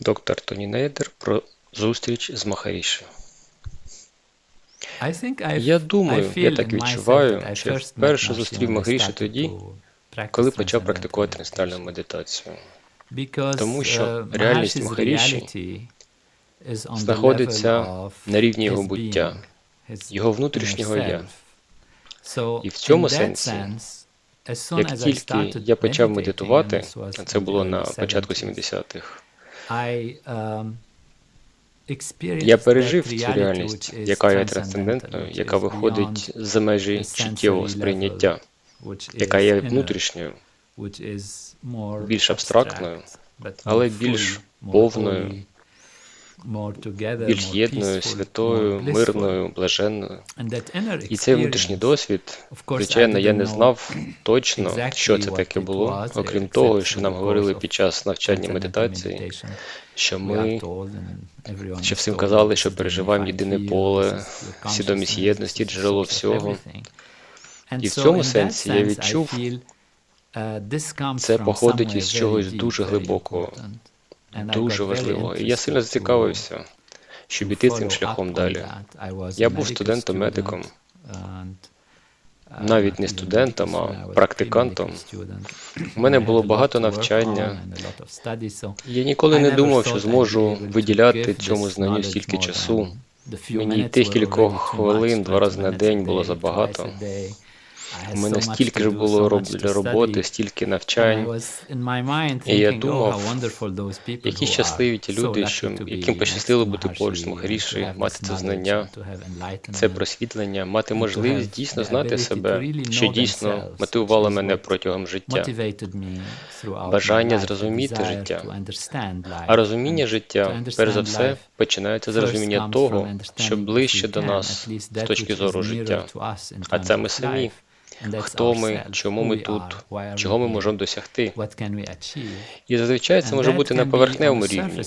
Доктор Тоні Нейдер про зустріч з Махаріші. Я думаю, я так відчуваю, що вперше зустрів Махаріші тоді, коли почав практикувати нестальну медитацію. Тому що реальність Махаріші знаходиться на рівні його буття, його внутрішнього я. І в цьому сенсі. Як тільки я почав медитувати, а це було на початку 70-х, я пережив цю реальність, яка є трансцендентною, яка виходить за межі чуттєвого сприйняття, яка є внутрішньою, більш абстрактною, але більш повною більш єдною, святою, мирною, блаженною. І цей внутрішній досвід, звичайно, я не знав точно, що це таке було, окрім того, що нам говорили під час навчання медитації, що ми ще всім казали, що переживаємо єдине поле, свідомість єдності, джерело всього. І в цьому сенсі я відчув. Це походить із чогось дуже глибокого, Дуже важливо. І я сильно зацікавився, щоб іти цим шляхом далі. Я був студентом-медиком, навіть не студентом, а практикантом. У мене було багато навчання. Я ніколи не думав, що зможу виділяти цьому знанню стільки часу. Мені тих кількох хвилин, два рази на день було забагато. У мене стільки ж було роботи, стільки навчань. І я думав, які щасливі ті люди, що яким пощастило бути поруч з Махаріші, мати це знання, це просвітлення, мати можливість дійсно знати себе, що дійсно мотивувало мене протягом життя. Бажання зрозуміти життя, а розуміння життя, перш за все, починається з розуміння того, що ближче до нас з точки зору життя, а це ми самі хто ми, чому ми тут, чого ми можемо досягти. І зазвичай це може бути на поверхневому рівні.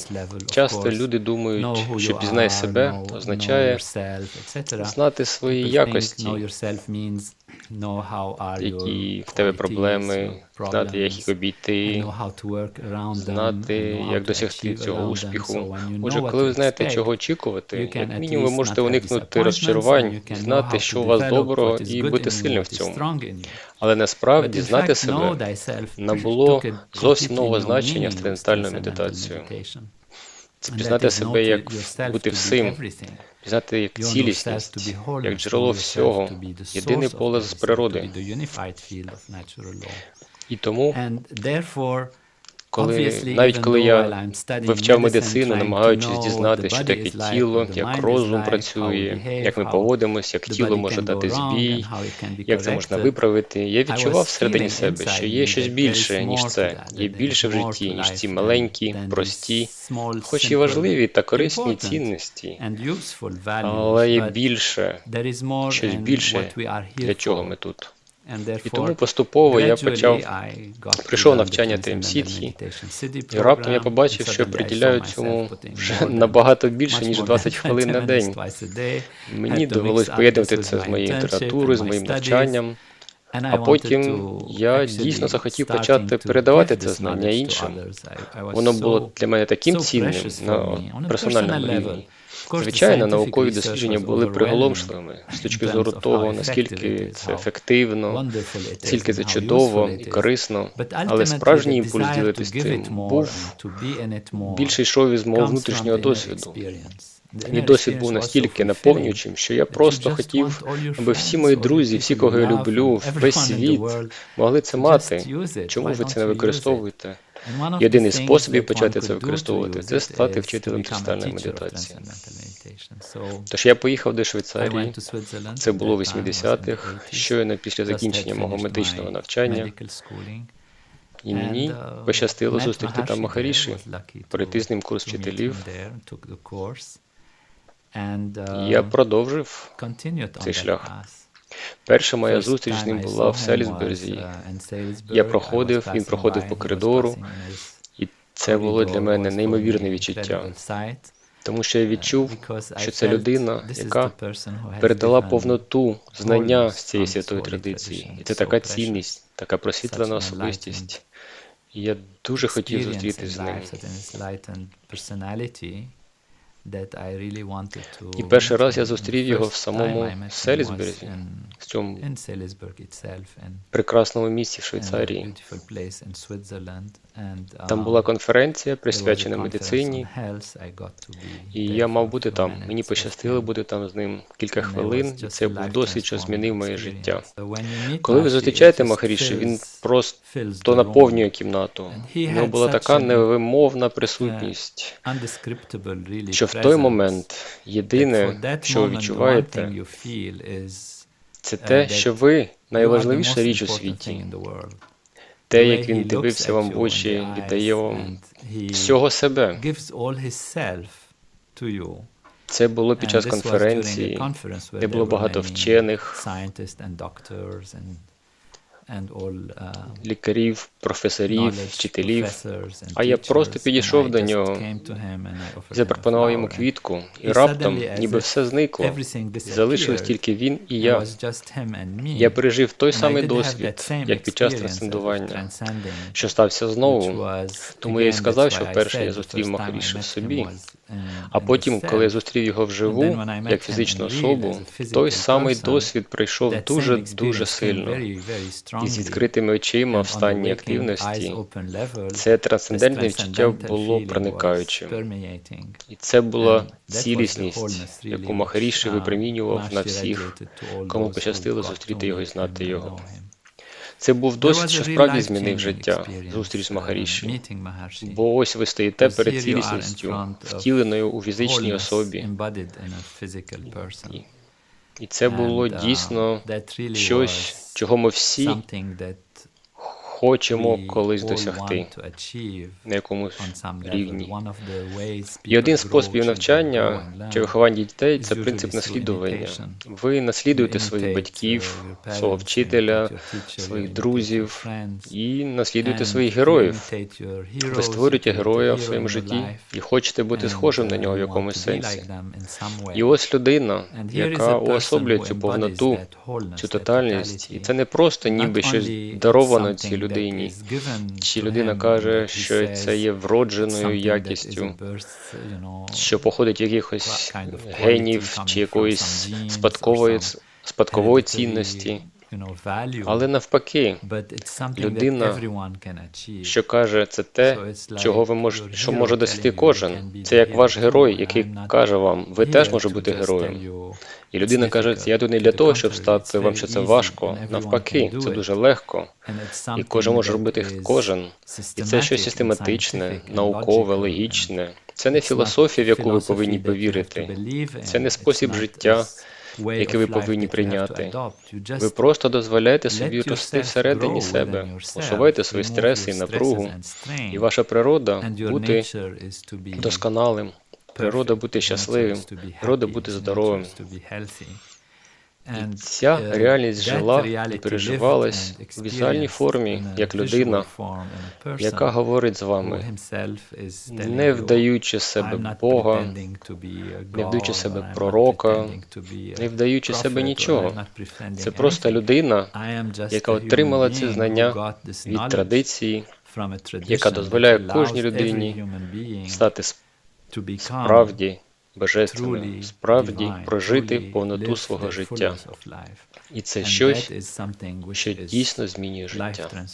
Часто люди думають, що пізнай себе означає знати свої якості, які в тебе проблеми, знати, як їх обійти, знати, як досягти цього успіху. Отже, коли ви знаєте, чого очікувати, як мінімум ви можете уникнути розчарувань, знати, що у вас доброго, і бути сильним в цьому. Але насправді знати себе набуло зовсім нового значення в тринатальну медитацію. Це пізнати себе як бути всім, пізнати як цілісність, як джерело всього, єдине поле з природи. І тому коли навіть коли я вивчав медицину, намагаючись дізнатися, що таке тіло, як розум працює, як ми поводимось, як тіло може дати збій, як це можна виправити. Я відчував всередині себе, що є щось більше ніж це, є більше в житті, ніж ці маленькі, прості, хоч і важливі та корисні цінності, але є більше, щось більше для чого ми тут. І тому поступово я почав прийшов навчання TMC, і раптом я побачив, що приділяю цьому вже набагато більше, ніж 20 хвилин на день. Мені довелось поєднувати це з моєю літературою, з моїм навчанням. А потім я дійсно захотів почати передавати це знання іншим. Воно було для мене таким цінним на персональному рівні. Звичайно, наукові дослідження були приголомшливими з точки зору того, наскільки це ефективно, скільки це чудово і корисно, але справжній імпульс ділитись цим був більше йшов із мого внутрішнього досвіду. Мій досвід був настільки наповнюючим, що я просто хотів, аби всі мої друзі, всі, кого я люблю, весь світ могли це мати. Чому ви це не використовуєте? Єдиний способів почати це використовувати це стати вчителем кристальної медитації. Тож я поїхав до Швейцарії. Це було 80-х, щойно після закінчення мого медичного навчання. І мені пощастило зустріти там Махаріші, пройти з ним курс вчителів. Я продовжив цей шлях. Перша моя зустріч з ним була в Селісберзі. Я проходив, він проходив по коридору, і це було для мене неймовірне відчуття. Тому що я відчув, що це людина, яка передала повноту знання з цієї святої традиції, і це така цінність, така просвітлена особистість. І Я дуже хотів зустрітися з ним. І перший раз я. Зустрів його в самому in, в цьому прекрасному місці в Швейцарії. Там um, була конференція, присвячена медицині, і я мав бути там. Мені пощастило бути там з ним кілька хвилин, це був досвід, що змінив моє життя. Коли ви зустрічаєте Махаріші, він просто наповнює кімнату. У нього була така невимовна присутність, що в той момент єдине, що ви відчуваєте, це uh, те, що ви найважливіша річ у світі. Те, як він дивився вам в очі, віддає вам всього себе. Це було під час конференції, де було багато вчених, and all uh, лікарів, професорів, вчителів. А я просто підійшов до нього, запропонував йому квітку, і раптом, ніби все зникло, залишилось тільки він і я. Я пережив той самий досвід, як під час трансцендування, що стався знову. Тому я again, сказав, що вперше я зустрів Махарішу в собі, А потім, коли я зустрів його вживу, як фізичну особу, той самий досвід прийшов дуже дуже сильно. І з відкритими очима в стані активності це трансцендентне відчуття було проникаючим. permeating. І це була цілісність, яку Махаріші um, випромінював на всіх, кому пощастило зустріти його і знати його. Це був досвід, що справді змінив життя, зустріч з uh, Махаріші. Бо ось ви стоїте перед цілісністю, втіленою у фізичній особі. І- це було uh, дійсно щось, чого ми всі хочемо колись досягти на якомусь рівні. І один children навчання чи виховання дітей це принцип наслідування. Ви наслідуєте своїх батьків, uh, свого вчителя, своїх друзів і наслідуєте своїх героїв. Ви створюєте героя в своєму житті і хочете бути схожим на uh, нього в якомусь сенсі. І ось людина, яка уособлює цю повноту, цю тотальність. І це не просто ніби щось даровано цій that людині, чи людина каже, що це є вродженою якістю, що походить якихось генів чи якоїсь спадкової, спадкової цінності. Але навпаки, людина, що каже, це те, чого ви мож, що може досягти кожен. Це як ваш герой, який каже вам, ви теж може to бути героєм. І людина каже, я тут не для того, щоб стати вам, що це важко. Навпаки, це дуже легко. І кожен може робити кожен. І це щось систематичне, наукове, логічне. Це не філософія, в яку ви повинні повірити. Це не спосіб життя, of ви повинні прийняти. Ви просто дозволяєте собі рости всередині себе, усувайте свої стреси і напругу. І ваша природа бути досконалим, природа бути щасливим, природа бути здоровим. І ця uh, реальність жила і переживалась в візуальній формі, як людина, яка говорить з вами, не вдаючи себе Бога, не вдаючи себе пророка, не вдаючи себе нічого. Це просто людина, яка отримала ці знання від традиції, яка дозволяє кожній людині стати справді божественним, truly справді прожити повноту свого життя. І це щось, що дійсно змінює життя.